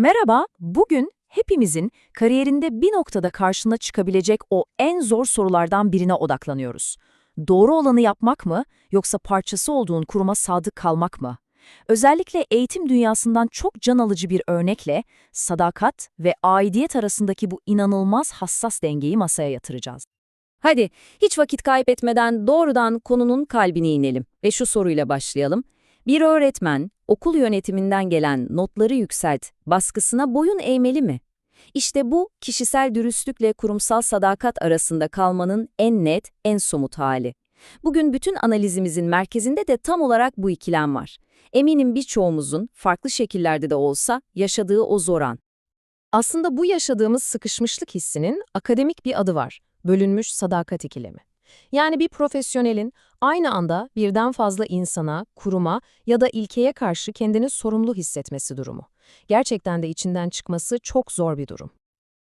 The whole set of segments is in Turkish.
Merhaba, bugün hepimizin kariyerinde bir noktada karşına çıkabilecek o en zor sorulardan birine odaklanıyoruz. Doğru olanı yapmak mı, yoksa parçası olduğun kuruma sadık kalmak mı? Özellikle eğitim dünyasından çok can alıcı bir örnekle sadakat ve aidiyet arasındaki bu inanılmaz hassas dengeyi masaya yatıracağız. Hadi hiç vakit kaybetmeden doğrudan konunun kalbine inelim ve şu soruyla başlayalım. Bir öğretmen okul yönetiminden gelen notları yükselt baskısına boyun eğmeli mi? İşte bu kişisel dürüstlükle kurumsal sadakat arasında kalmanın en net, en somut hali. Bugün bütün analizimizin merkezinde de tam olarak bu ikilem var. Eminim birçoğumuzun farklı şekillerde de olsa yaşadığı o zor an. Aslında bu yaşadığımız sıkışmışlık hissinin akademik bir adı var. Bölünmüş sadakat ikilemi. Yani bir profesyonelin aynı anda birden fazla insana, kuruma ya da ilkeye karşı kendini sorumlu hissetmesi durumu. Gerçekten de içinden çıkması çok zor bir durum.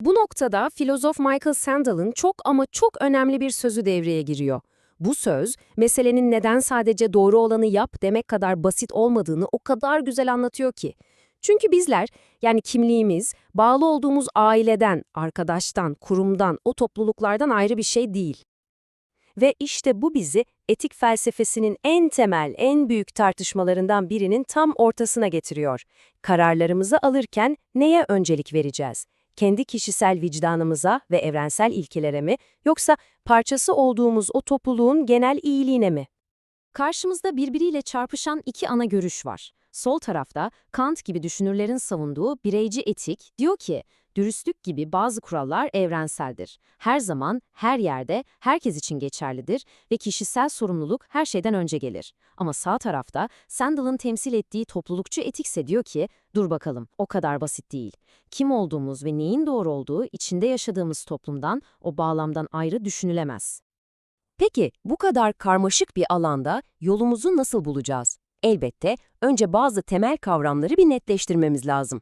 Bu noktada filozof Michael Sandel'ın çok ama çok önemli bir sözü devreye giriyor. Bu söz, meselenin neden sadece doğru olanı yap demek kadar basit olmadığını o kadar güzel anlatıyor ki. Çünkü bizler, yani kimliğimiz, bağlı olduğumuz aileden, arkadaştan, kurumdan, o topluluklardan ayrı bir şey değil. Ve işte bu bizi etik felsefesinin en temel, en büyük tartışmalarından birinin tam ortasına getiriyor. Kararlarımızı alırken neye öncelik vereceğiz? Kendi kişisel vicdanımıza ve evrensel ilkelere mi, yoksa parçası olduğumuz o topluluğun genel iyiliğine mi? Karşımızda birbiriyle çarpışan iki ana görüş var. Sol tarafta Kant gibi düşünürlerin savunduğu bireyci etik diyor ki, dürüstlük gibi bazı kurallar evrenseldir. Her zaman, her yerde, herkes için geçerlidir ve kişisel sorumluluk her şeyden önce gelir. Ama sağ tarafta Sandel'ın temsil ettiği toplulukçu etikse diyor ki, dur bakalım, o kadar basit değil. Kim olduğumuz ve neyin doğru olduğu içinde yaşadığımız toplumdan, o bağlamdan ayrı düşünülemez. Peki bu kadar karmaşık bir alanda yolumuzu nasıl bulacağız? Elbette önce bazı temel kavramları bir netleştirmemiz lazım.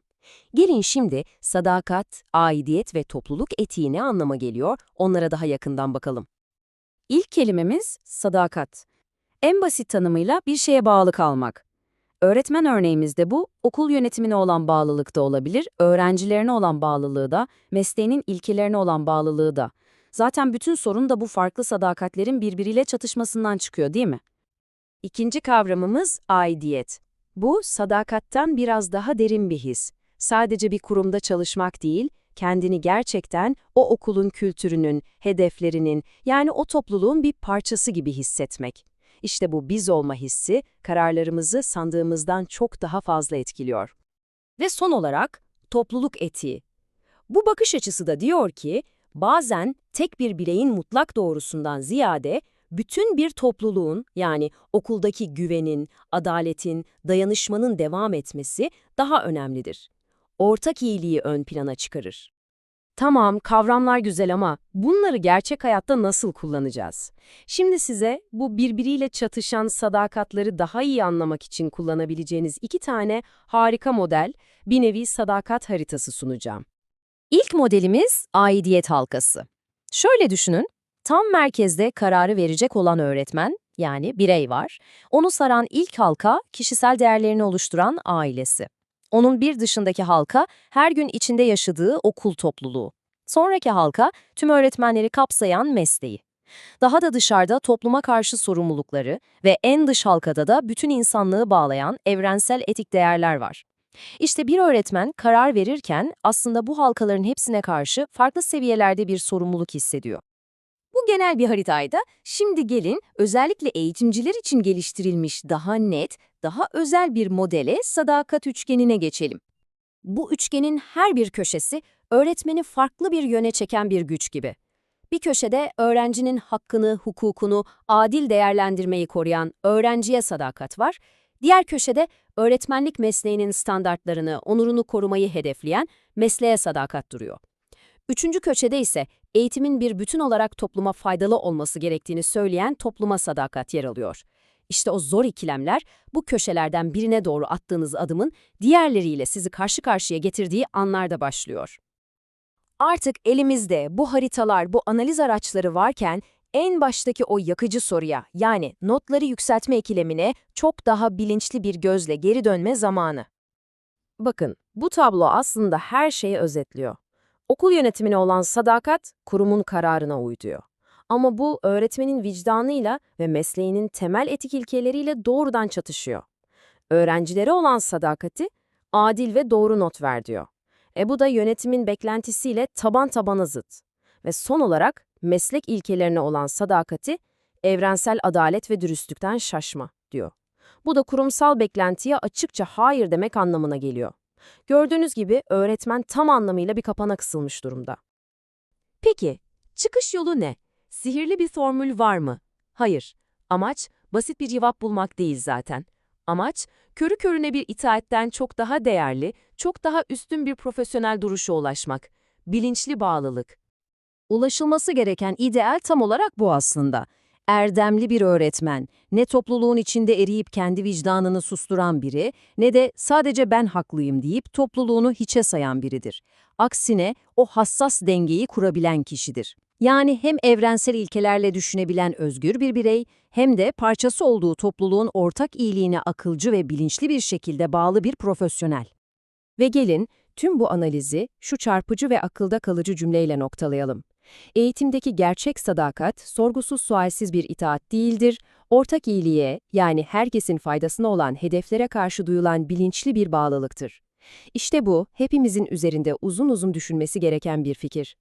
Gelin şimdi sadakat, aidiyet ve topluluk etiği ne anlama geliyor onlara daha yakından bakalım. İlk kelimemiz sadakat. En basit tanımıyla bir şeye bağlı kalmak. Öğretmen örneğimizde bu, okul yönetimine olan bağlılık da olabilir, öğrencilerine olan bağlılığı da, mesleğinin ilkelerine olan bağlılığı da. Zaten bütün sorun da bu farklı sadakatlerin birbiriyle çatışmasından çıkıyor değil mi? İkinci kavramımız aidiyet. Bu, sadakattan biraz daha derin bir his. Sadece bir kurumda çalışmak değil, kendini gerçekten o okulun kültürünün, hedeflerinin, yani o topluluğun bir parçası gibi hissetmek. İşte bu biz olma hissi, kararlarımızı sandığımızdan çok daha fazla etkiliyor. Ve son olarak, topluluk etiği. Bu bakış açısı da diyor ki, bazen tek bir bireyin mutlak doğrusundan ziyade, bütün bir topluluğun yani okuldaki güvenin, adaletin, dayanışmanın devam etmesi daha önemlidir. Ortak iyiliği ön plana çıkarır. Tamam, kavramlar güzel ama bunları gerçek hayatta nasıl kullanacağız? Şimdi size bu birbiriyle çatışan sadakatleri daha iyi anlamak için kullanabileceğiniz iki tane harika model, bir nevi sadakat haritası sunacağım. İlk modelimiz aidiyet halkası. Şöyle düşünün, Tam merkezde kararı verecek olan öğretmen, yani birey var. Onu saran ilk halka kişisel değerlerini oluşturan ailesi. Onun bir dışındaki halka her gün içinde yaşadığı okul topluluğu. Sonraki halka tüm öğretmenleri kapsayan mesleği. Daha da dışarıda topluma karşı sorumlulukları ve en dış halkada da bütün insanlığı bağlayan evrensel etik değerler var. İşte bir öğretmen karar verirken aslında bu halkaların hepsine karşı farklı seviyelerde bir sorumluluk hissediyor. Bu genel bir haritaydı. Şimdi gelin özellikle eğitimciler için geliştirilmiş daha net, daha özel bir modele sadakat üçgenine geçelim. Bu üçgenin her bir köşesi öğretmeni farklı bir yöne çeken bir güç gibi. Bir köşede öğrencinin hakkını, hukukunu, adil değerlendirmeyi koruyan öğrenciye sadakat var. Diğer köşede öğretmenlik mesleğinin standartlarını, onurunu korumayı hedefleyen mesleğe sadakat duruyor. Üçüncü köşede ise eğitimin bir bütün olarak topluma faydalı olması gerektiğini söyleyen topluma sadakat yer alıyor. İşte o zor ikilemler bu köşelerden birine doğru attığınız adımın diğerleriyle sizi karşı karşıya getirdiği anlarda başlıyor. Artık elimizde bu haritalar, bu analiz araçları varken en baştaki o yakıcı soruya yani notları yükseltme ikilemine çok daha bilinçli bir gözle geri dönme zamanı. Bakın, bu tablo aslında her şeyi özetliyor. Okul yönetimine olan sadakat, kurumun kararına uyduyor. Ama bu öğretmenin vicdanıyla ve mesleğinin temel etik ilkeleriyle doğrudan çatışıyor. Öğrencilere olan sadakati, adil ve doğru not ver diyor. E bu da yönetimin beklentisiyle taban tabana zıt. Ve son olarak meslek ilkelerine olan sadakati, evrensel adalet ve dürüstlükten şaşma diyor. Bu da kurumsal beklentiye açıkça hayır demek anlamına geliyor. Gördüğünüz gibi öğretmen tam anlamıyla bir kapana kısılmış durumda. Peki, çıkış yolu ne? Sihirli bir formül var mı? Hayır. Amaç, basit bir cevap bulmak değil zaten. Amaç, körü körüne bir itaatten çok daha değerli, çok daha üstün bir profesyonel duruşa ulaşmak. Bilinçli bağlılık. Ulaşılması gereken ideal tam olarak bu aslında. Erdemli bir öğretmen, ne topluluğun içinde eriyip kendi vicdanını susturan biri, ne de sadece ben haklıyım deyip topluluğunu hiçe sayan biridir. Aksine o hassas dengeyi kurabilen kişidir. Yani hem evrensel ilkelerle düşünebilen özgür bir birey, hem de parçası olduğu topluluğun ortak iyiliğine akılcı ve bilinçli bir şekilde bağlı bir profesyonel. Ve gelin tüm bu analizi şu çarpıcı ve akılda kalıcı cümleyle noktalayalım. Eğitimdeki gerçek sadakat, sorgusuz sualsiz bir itaat değildir, ortak iyiliğe yani herkesin faydasına olan hedeflere karşı duyulan bilinçli bir bağlılıktır. İşte bu, hepimizin üzerinde uzun uzun düşünmesi gereken bir fikir.